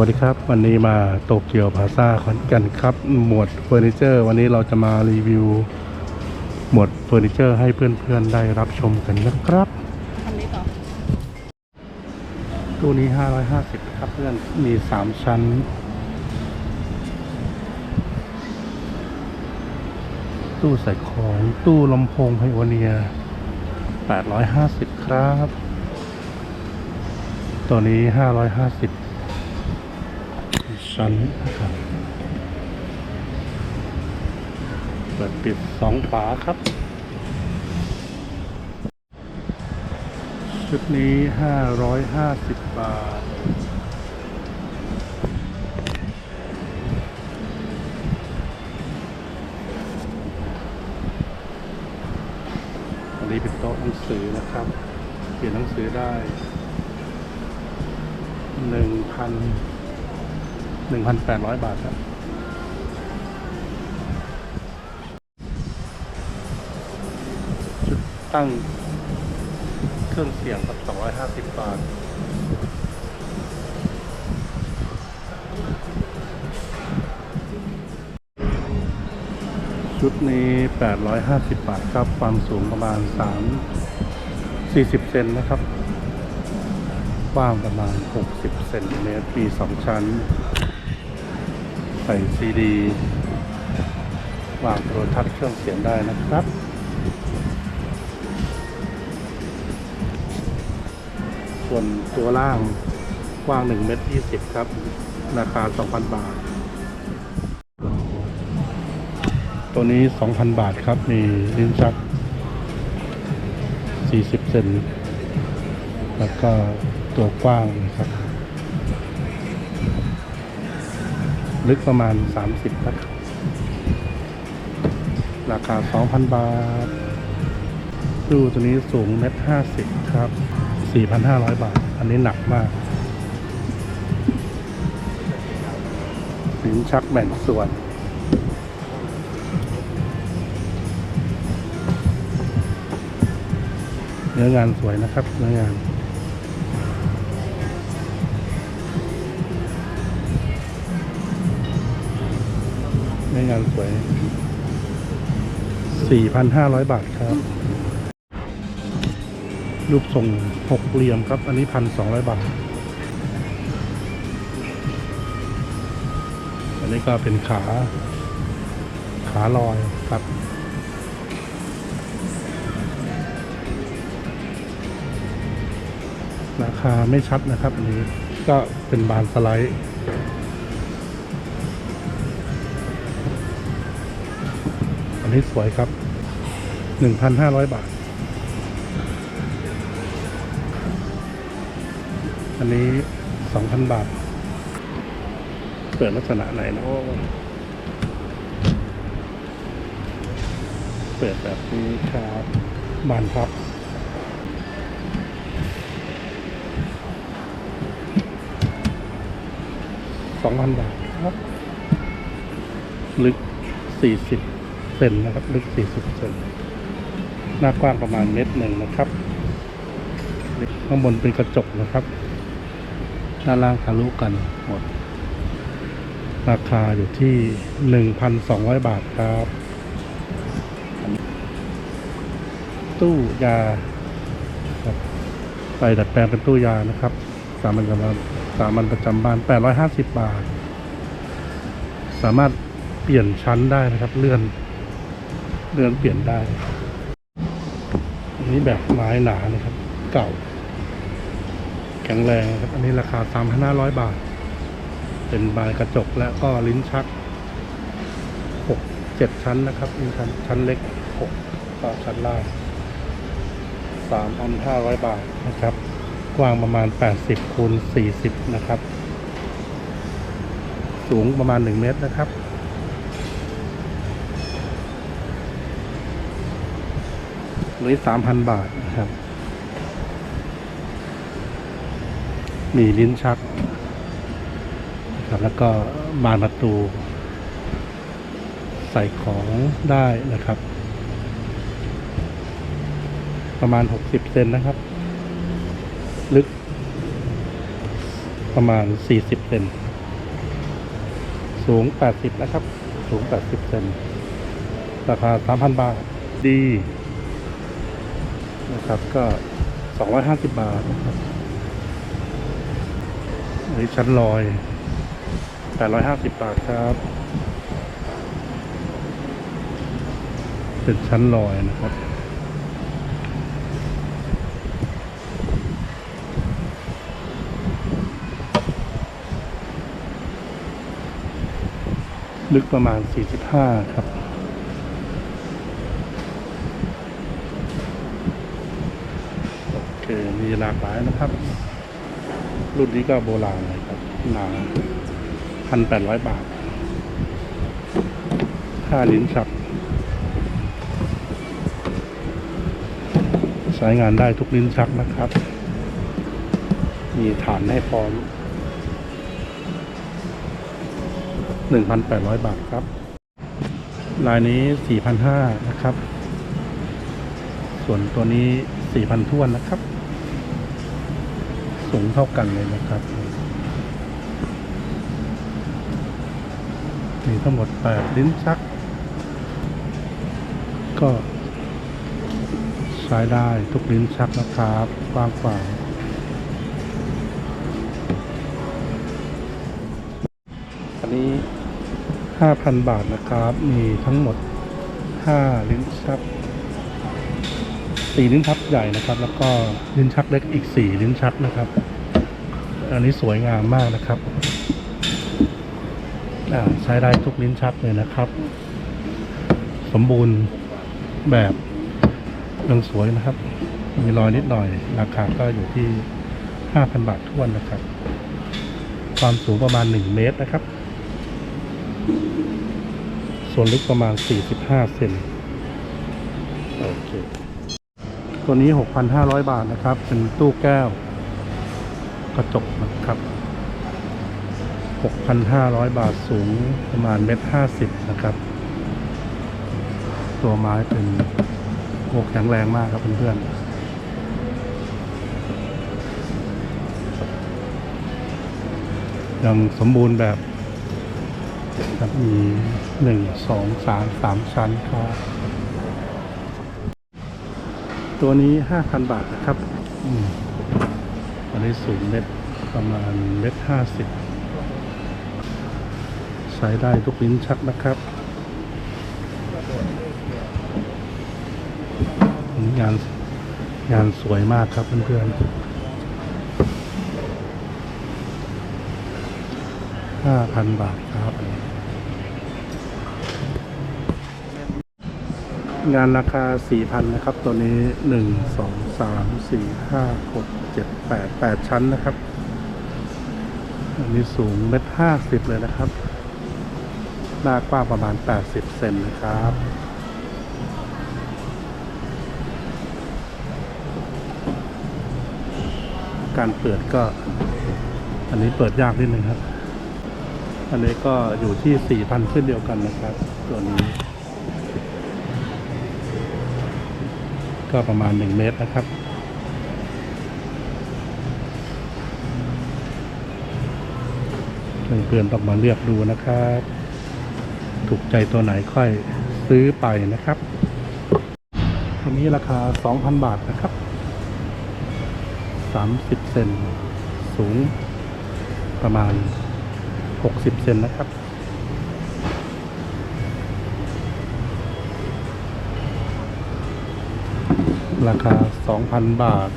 วัสดีครับ วันนี้มาโตเกียวพาซาขอนแก่นครับ หมวดเฟอร์นิเจอร์ วันนี้เราจะมารีวิว หมวดเฟอร์นิเจอร์ให้เพื่อนๆได้รับชมกันนะครับอันนี้ต่อตู้นี้ 550 ครับเพื่อน มี 3 ชั้น ตู้ใส่ของ ตู้ลำโพงไพโอเนีย 850 ครับ ตัวนี้ 550ั้นนะครับเปิดปิดสองฝาครับ ชุดนี้550บาท อันนี้เป็นโต๊ะหนังสือนะครับ เขียนหนังสือได้หนึ่งพัน หนึ่งพันแปดร้อยบาทครับ ชุดตั้งเครื่องเสียงครับ250บบาท ชุดนี้850บบาทครับ ความสูงประมาณ3 40เซนนะครับกว้างประมาณ 60 เซนติเมตรมี2 ชั้น ส่ซีดีวางโทรทัศน์เครื่องเสียงได้นะครับ ส่วนตัวล่างกว้าง1เมตร20 ครับ ราคา 2,000 บาท ตัวนี้ 2,000 บาทครับ มีลิ้นชัก 40 เซนแล้วก็ตัวกว้างนะครับ ลึกประมาณ 30ครับราคา 2,000 บาทตู้ตัวนี้สูงเมตร50ครับ 4,500 บาท อันนี้หนักมากลิ้นชักแบ่งส่วนเนื้องานสวยนะครับเนื้องาน งานสวย 4,500 บาทครับ รูปทรงหกเหลี่ยมครับ อันนี้พันสองร้อยบาท อันนี้ก็เป็นขา ขาลอยครับราคาไม่ชัดนะครับ อันนี้ก็เป็นบานสไลด์ อันนี้สวยครับ 1,500 บาท อันนี้ 2,000 บาท เปิดลักษณะไหนเนาะเปิดแบบนี้ครับบานพับ2,000บาทครับ ลึก40 เซนนะครับ ลึก 40เซนหน้ากว้างประมาณเมตรหนึ่งนะครับข้างบนเป็นกระจกนะครับด้านล่างทะลุกันหมด ราคาอยู่ที่ 1,200 บาทครับ ตู้ยาไปดัดแปลงเป็นตู้ยานะครับ สามัญประจำสามัญประจำบ้าน 850 บาท สามารถเปลี่ยนชั้นได้นะครับ เลื่อน เลื่อนเปลี่ยนได้ อันนี้แบบไม้หนานะครับ เก่า แข็งแรงครับ อันนี้ราคา3,500บาท เป็นบานกระจกและก็ลิ้นชัก6 7ชั้นนะครับลิ้นชั้นชั้นเล็ก6ก็ชั้นล่าง3,500บาทนะครับ กว้างประมาณ80คูณ40นะครับ สูงประมาณ1เมตรนะครับ หรือ3,000บาทนะครับมีลิ้นชักนะครับแล้วก็บานประตู ใส่ของได้นะครับ ประมาณ 60 เซนนะครับ ลึก ประมาณ 40 เซนสูง 80 นะครับ สูง 80 เซนราคา 3,000 บาท ดี นะครับก็ 250 บาทนะครับอันนี้ชั้นลอย 850 บาทครับ เป็นชั้นลอยนะครับลึกประมาณ 45 ครับ โอเค มีหลากหลายนะครับ รุ่นนี้ก็โบราณเลยครับหนาพันแปดร้อยบาท ค่าลิ้นชักใช้งานได้ทุกลิ้นชักนะครับ มีฐานให้พร้อม 1,800 บาทครับ ลายนี้ 4,500 นะครับ ส่วนตัวนี้ 4,000ท้วนนะครับ สูงเท่ากันเลยนะครับ มีทั้งหมด 8 ลิ้นชัก ก็ใช้ได้ทุกลิ้นชักนะครับกว้างขวาอันนี้ 5,000 บาทนะครับ มีทั้งหมด 5 ลิ้นชัก 4ลิ้นชักใหญ่นะครับ แล้วก็ลิ้นชักเล็กอีก 4 ลิ้นชักนะครับ อันนี้สวยงามมากนะครับใช้ได้ทุกลิ้นชักเลยนะครับ สมบูรณ์แบบยังสวยนะครับ มีรอยนิดหน่อย ราคาก็อยู่ที่ 5,000 บาทท้วนนะครับ ความสูงประมาณ 1 เมตรนะครับ ส่วนลึกประมาณ 45 เซนโอเค ตัวนี้ 6,500 บาทนะครับ เป็นตู้แก้ว กระจกนะครับ 6,500 บาทสูงประมาณเมตรห้าสิบนะครับ ตัวไม้เป็นโอ้แข็งแรงมากครับเพื่อนๆยังสมบูรณ์แบบครับมีหนึ่งสองสามสามชั้นครับ ตัวนี้ห้าพันบาทนะครับอันนี้สูงเม็ดประมาณเม็ดห้าสิบใช้ได้ทุกลิ้นชักนะครับงานงานสวยมากครับเพื่อนๆห้าพันบาทครับ งานราคา 4,000 นะครับ ตัวนี้ 1 2 3 4 5 6 7 8 8 ชั้นนะครับ อันนี้สูงเมตรห้าสิบเลยนะครับ หน้ากว้างประมาณ 80 เซนนะครับ การเปิดก็ อันนี้เปิดยากนิดนึงครับ อันนี้ก็อยู่ที่ 4,000 ขึ้นเดียวกันนะครับ ตัวนี้ ก็ประมาณ 1 เมตรนะครับ เพื่อนๆต้องมาเลือกดูนะครับ ถูกใจตัวไหนค่อยซื้อไปนะครับตัวนี้ราคา 2,000 บาทนะครับ 30 เซนสูงประมาณ 60 เซนนะครับ ราคา 2,000 บาท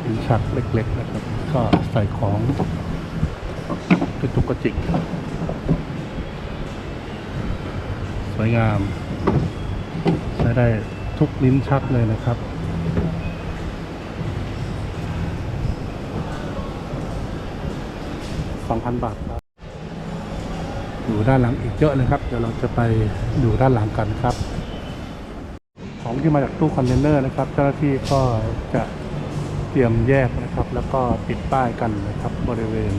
เป็นชักเล็กๆนะครับ ก็ใส่ของกระจุกกระจิก สวยงาม ใช้ได้ทุกลิ้นชักเลยนะครับ2,000 บาทครับอยู่ด้านหลังอีกเยอะเลยครับ เดี๋ยวเราจะไปดูด้านหลังกันครับ ที่มาจากตู้คอนเทนเนอร์นะครับ เจ้าหน้าที่ก็จะเตรียมแยกนะครับ แล้วก็ติดป้ายกันนะครับ บริเวณ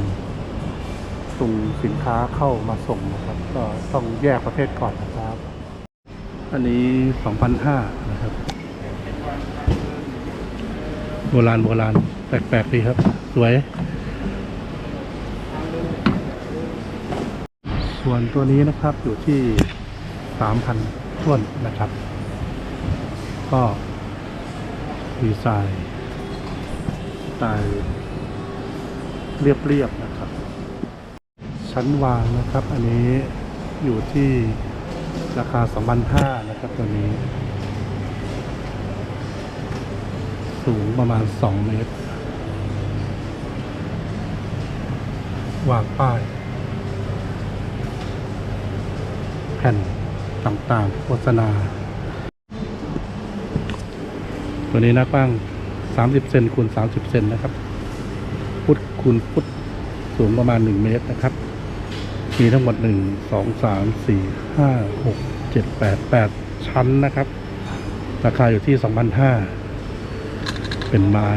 ตรงสินค้าเข้ามาส่งนะครับ ก็ต้องแยกประเภทก่อนนะครับ อันนี้ 2,500นะครับ โบราณโบราณแปลกๆดีครับ สวย ส่วนตัวนี้นะครับอยู่ที่สามพันท่วนนะครับ ก็ดีไซน์สไตล์เรียบๆนะครับ ชั้นวางนะครับ อันนี้อยู่ที่ราคา 2,500นะครับตัวนี้ สูงประมาณ 2 เมตร วางป้าย แผ่นต่างๆ โฆษณา ตัวนี้หน้ากว้าง 30 เซนคูณ 30 เซนนะครับ ฟุตคูณฟุตสูงประมาณ 1 เมตรนะครับ มีทั้งหมด 1 2 3 4 5 6 7 8 8 ชั้นนะครับ ราคาอยู่ที่ 2,500 เป็นไม้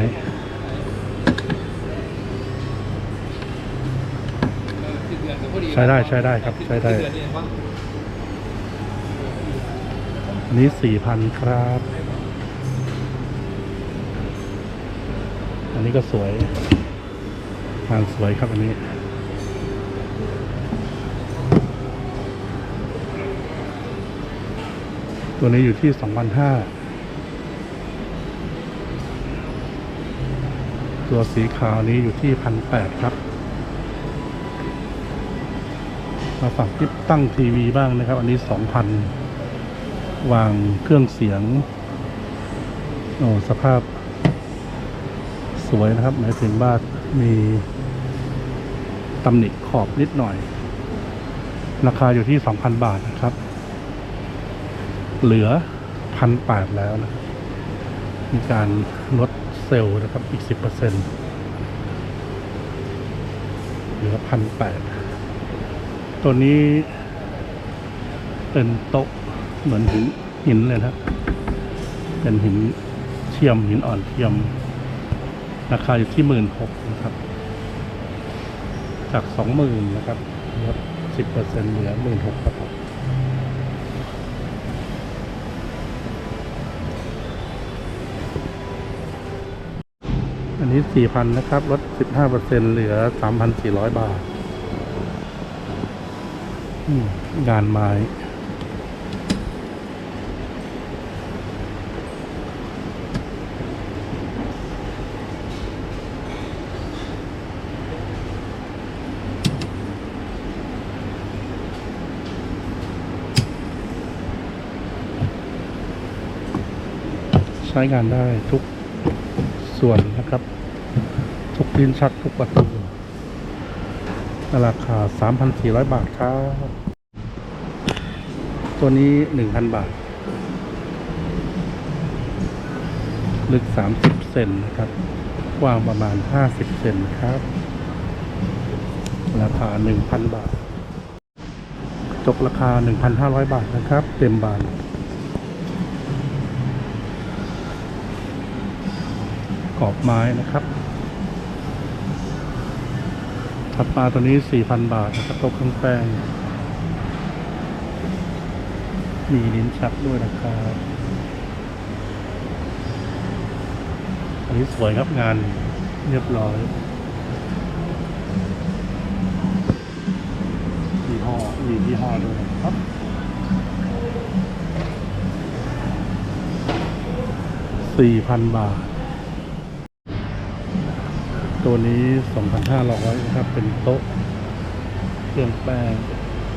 ใช้ได้ใช้ได้ครับใช้ได้อันนี้4,000ครับ นนี้ก็สวยงานสวยครับอันนี้ตัวนี้อยู่ที่2,500ตัวสีขาวนี้อยู่ที่1,800ครับ มาฝั่งที่ตั้งทีวีบ้างนะครับ อันนี้2,000วางเครื่องเสียง โอ้สภาพ สวยนะครับ หมายถึงว่ามีตำหนิขอบนิดหน่อย ราคาอยู่ที่ 2,000 บาทนะครับ เหลือพันแปดแล้วนะมีการลดเซลล์นะครับอีก 10%เหลือพันแปดตัวนี้เป็นโต๊ะเหมือนหินหินเลยนะ เป็นหินเทียมหินอ่อนเทียม ราคาอยู่ที่หมื่นหกนะครับ จากสองหมื่นนะครับลดสิบเปอร์เซ็นเหลือหมื่นหกครับผมอันนี้สี่พันนะครับลดสิบห้าเปอร์เซ็นเหลือสามพันสี่ร้อยบาทงานไม้ ใช้งานได้ทุกส่วนนะครับ ทุกลิ้นชักทุกประตูราคา 3,400 บาทครับ ตัวนี้ 1,000 บาท ลึก 30 เซนนะครับ กว้างประมาณ 50 เซนครับ ราคา 1,000 บาท จบราคา 1,500 บาทนะครับ เต็มบาน กร อบไม้นะครับ ถัดมาตัวนี้ 4,000 บาทนะครับโต๊ะเครื่องแป้ง มีลิ้นชักด้วยนะครับ อันนี้สวยครับงานเรียบร้อยยี่ห้อมียี่ห้อด้วยครับ4,000 บาท ตัวนี้ 2,500นะครับ เป็นโต๊ะ เครื่องแป้ง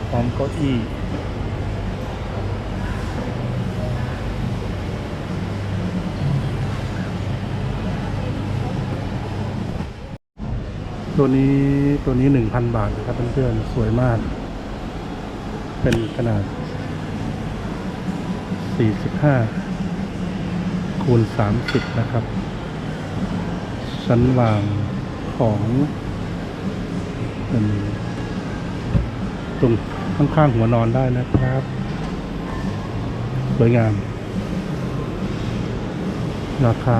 พร้อมเก้าอี้ตัวนี้ตัวนี้1,000บาทนะครับเพื่อนๆสวยมาก เป็นขนาด 45 คูณ 30 นะครับ ชั้นวาง ของตรงข้างๆหัวนอนได้นะครับ สวยงาม ราคา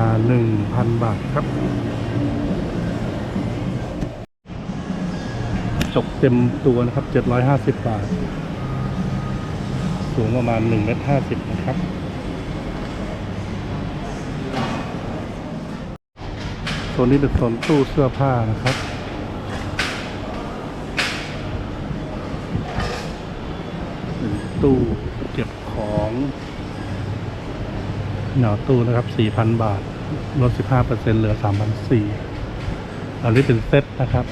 1,000 บาทครับจกเต็มตัวนะครับ 750 บาท สูงประมาณ1เมตร50นะครับ โซนนี้เป็นโซนตู้เสื้อผ้านะครับตู้เก็บของเหนาตู้นะครับ 4,000 บาท ลด 15%เหลือ 3,400อันนี้เป็นเซ็ตนะครับ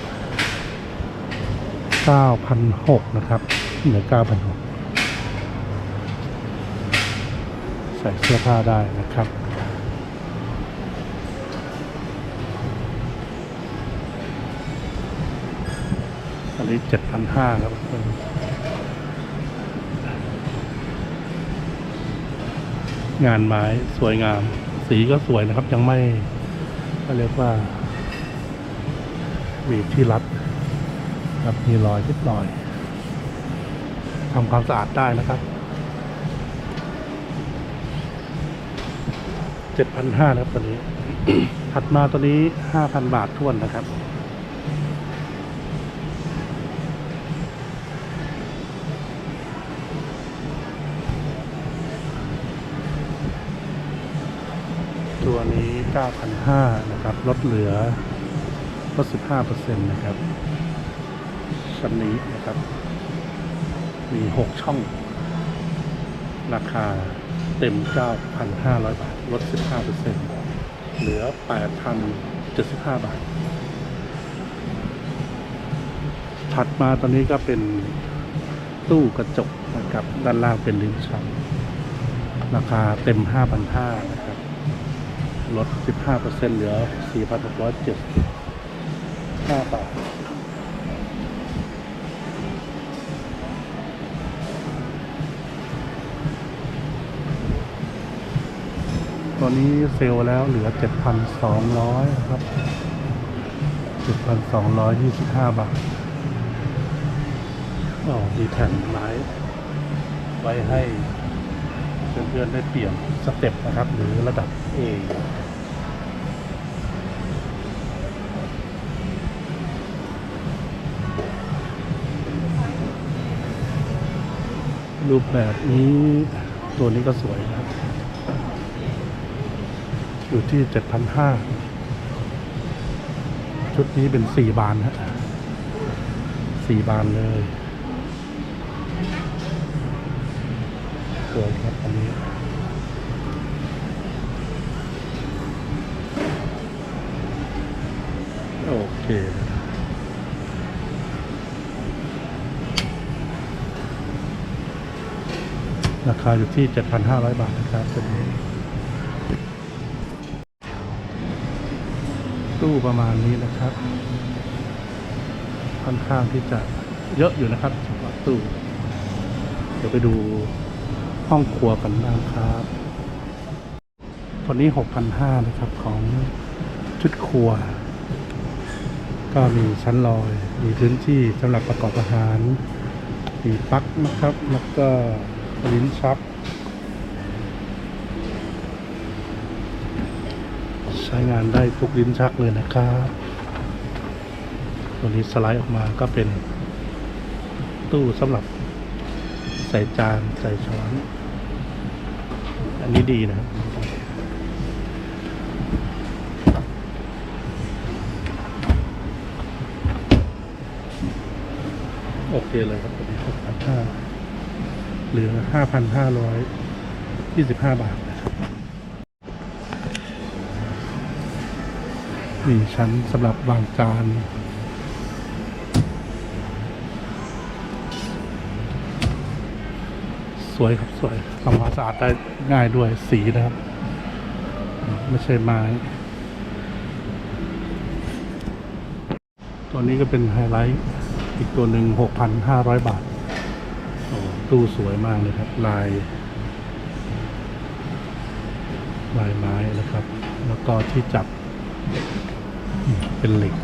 9,600 นะครับ เหลือ 9,600 ใส่เสื้อผ้าได้นะครับ อันนี้7,500ครับงานไม้สวยงาม สีก็สวยนะครับ ยังไม่ก็เรียกว่าวีดที่รัดครับมีรอยนิดหน่อยทำความสะอาดได้นะครับเจ็ดพันห้านะครับตัวนี้ ถัดมาตัวนี้ห้าพันบาททวนนะครับ ตัวนี้ 9,500นะครับลดเหลือลด15%นะครับชั้นนี้นะครับ มี 6 ช่อง ราคาเต็ม 9,500 บาทลด 15%เหลือ 8,075 บาท ถัดมาตอนนี้ก็เป็นตู้กระจกนะครับ ด้านล่างเป็นลิ้นชักราคาเต็ม 5,500 ลด 15%เหลือ 4,675 บาทตอนนี้เซลล์แล้วเหลือ 7,200 ครับ 7,225 บาทอ๋อมีแผ่นไม้ไว้ให้เพื่อนๆได้เปลี่ยนสเต็ปนะครับ หรือระดับ A รูปแบบนี้ตัวนี้ก็สวยนะครับอยู่ที่เจ็ดพันห้าชุดนี้เป็นสี่บานฮะสี่บานเลย สวยครับอันนี้โอเค ราคาอยู่ที่ 7,500 บาทนะครับตัวนี้ตู้ประมาณนี้นะครับ ค่อนข้างที่จะเยอะอยู่นะครับสำหรับตู้ เดี๋ยวไปดูห้องครัวกันบ้างครับตัวนี้ 6,500นะครับของชุดครัว ก็มีชั้นลอย มีพื้นที่สำหรับประกอบอาหาร มีปลั๊กนะครับ แล้วก็ ลิ้นชัก ใช้งานได้ทุกลิ้นชักเลยนะครับตัวนี้สไลด์ออกมาก็เป็นตู้สำหรับใส่จานใส่ช้อน อันนี้ดีนะโอเคเลยครับตัวนี้หกพันห้า เหลือห้าพันห้าร้อยยี่สิบาทนะครับมีชั้นสำหรับวางจานสวยครับสวยทำความสะอาดได้ง่ายด้วยสีนะครับ ไม่ใช่ไม้ ตัวนี้ก็เป็นไฮไลท์ อีกตัวหนึ่งหกพันห้าร้อยบาท ตู้สวยมากเลยครับ ลาย ลายไม้นะครับ แล้วก็ที่จับเป็นเหล็ก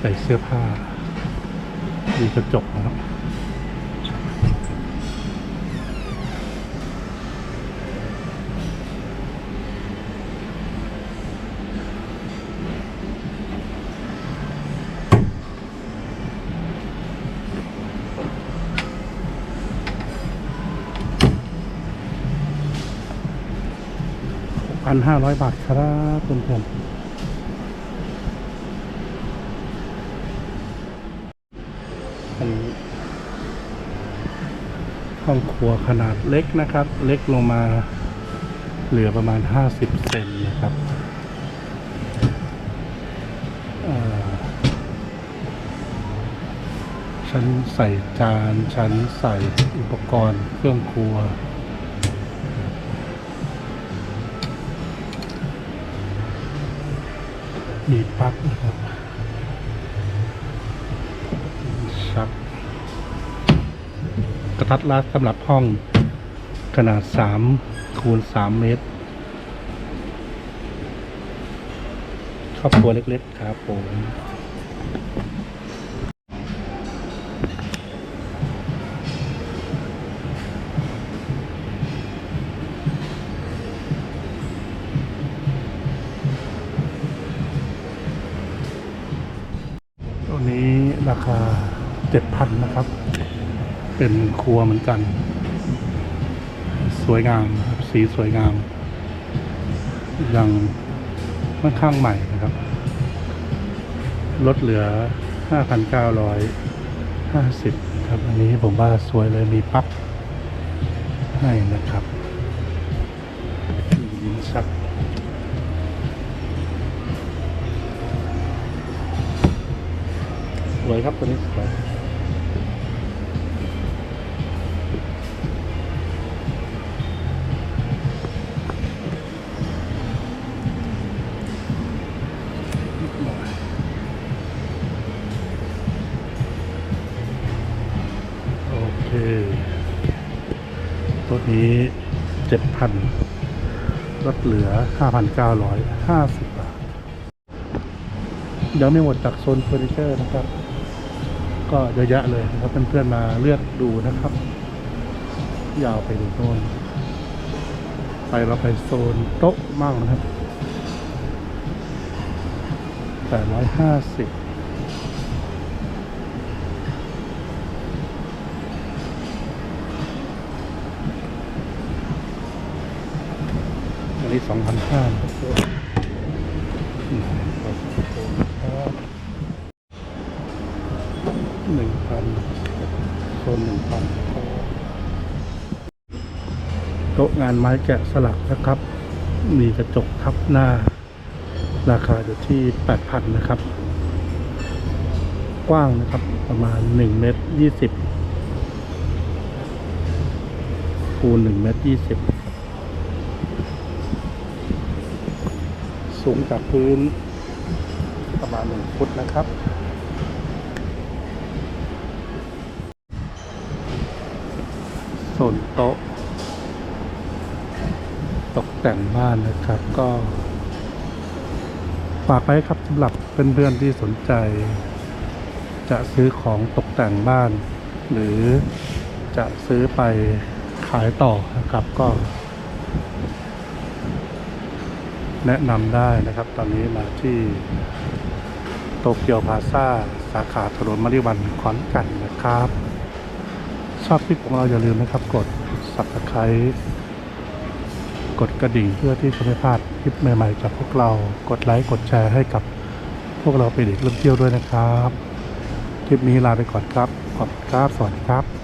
ใส่เสื้อผ้า มีกระจกนะครับ 1,500 บาทครับเพื่อนๆอันนี้ห้องครัวขนาดเล็กนะครับ เล็กลงมาเหลือประมาณ 50 เซนนะครับชั้นใส่จานชั้นใส่อุปกรณ์เครื่องครัว มีปลั๊กนะครับชักกระทัดรัดสำหรับห้องขนาด3คูณ3เมตร ครอบครัวเล็กๆครับผม เป็นครัวเหมือนกัน สวยงามครับสีสวยงาม ยังค่อนข้างใหม่นะครับลดเหลือ 5,950 ครับ อันนี้ผมว่าสวยเลยมีปั๊บให้นะครับมีลิ้นชักสวยครับตัวนี้สวย นี้เจ็ดพันลดเหลือห้าพันเก้าร้อยห้าสิบบาท ยังไม่หมดจากโซนเฟอร์นิเจอร์นะครับ ก็เยอะแยะเลยนะครับเพื่อนๆมาเลือกดูนะครับ ยาวไปดูโน่นไปเราไปโซนโต๊ะมั่งนะครับแปดร้อยห้าสิบ นี้สองพันห้าหนึ่งพันโซนหนึ่งพันโต๊ะงานไม้แกะสลักนะครับ มีกระจกทับหน้า ราคาอยู่ที่แปดพันนะครับ กว้างนะครับประมาณหนึ่งเมตรยี่สิบคูณหนึ่งเมตรยี่สิบ สูงจากพื้น ประมาณหนึ่งฟุตนะครับโซนโต๊ะ ตกแต่งบ้านนะครับก็ฝากไว้ครับสำหรับเพื่อนๆที่สนใจ จะซื้อของตกแต่งบ้าน หรือจะซื้อไปขายต่อนะครับก็ แนะนำได้นะครับ ตอนนี้มาที่โตเกียวพาซาสาขาถนนมริวันขอนแก่นนะครับ ชอบคลิปของเราอย่าลืมนะครับ กด subscribe กดกระดิ่งเพื่อที่จะไม่พลาดคลิปใหม่ๆจากพวกเรา กดไลค์กดแชร์ให้กับพวกเราไปเด็กเริ่มเที่ยวด้วยนะครับ คลิปนี้ลาไปก่อนครับ ขอบคุณครับ สวัสดีครับ